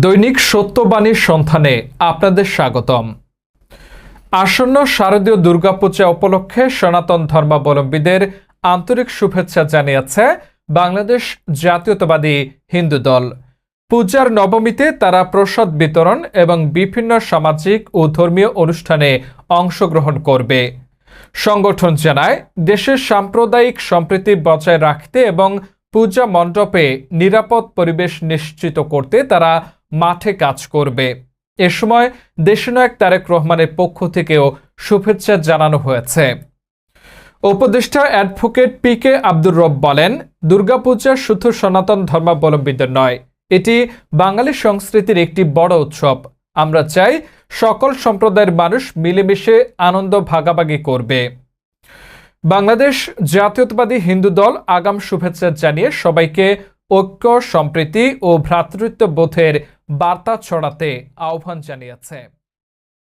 দৈনিক সত্যবাণীর সন্ধানে আপনাদের স্বাগতম। আসন্ন শারদীয় দুর্গাপূজা উপলক্ষে সনাতন ধর্মাবলম্বীদের আন্তরিক শুভেচ্ছা জানিয়েছে বাংলাদেশ জাতীয়তাবাদী হিন্দু দল। পূজার নবমীতে তারা প্রসাদ বিতরণ এবং বিভিন্ন সামাজিক ও ধর্মীয় অনুষ্ঠানে অংশগ্রহণ করবে। সংগঠন জানায়, দেশের সাম্প্রদায়িক সম্প্রীতি বজায় রাখতে এবং পূজা মণ্ডপে নিরাপদ পরিবেশ নিশ্চিত করতে তারা মাঠে কাজ করবে। এ সময় দেশনায়ক তারেক রহমানের পক্ষ থেকেও শুভেচ্ছা জানানো হয়েছে। উপদেষ্টা অ্যাডভোকেট পি কে আব্দুর রব বলেন, দুর্গাপূজা শুধু সনাতন ধর্মাবলম্বীদের নয়, এটি বাঙালি সংস্কৃতির একটি বড় উৎসব। আমরা চাই সকল সম্প্রদায়ের মানুষ মিলেমিশে আনন্দ ভাগাভাগি করবে। বাংলাদেশ জাতীয়তাবাদী হিন্দু দল আগাম শুভেচ্ছা জানিয়ে সবাইকে ঐক্য সম্প্রীতি ও ভ্রাতৃত্ববোধের বার্তা ছড়াতে আহ্বান জানিয়েছে।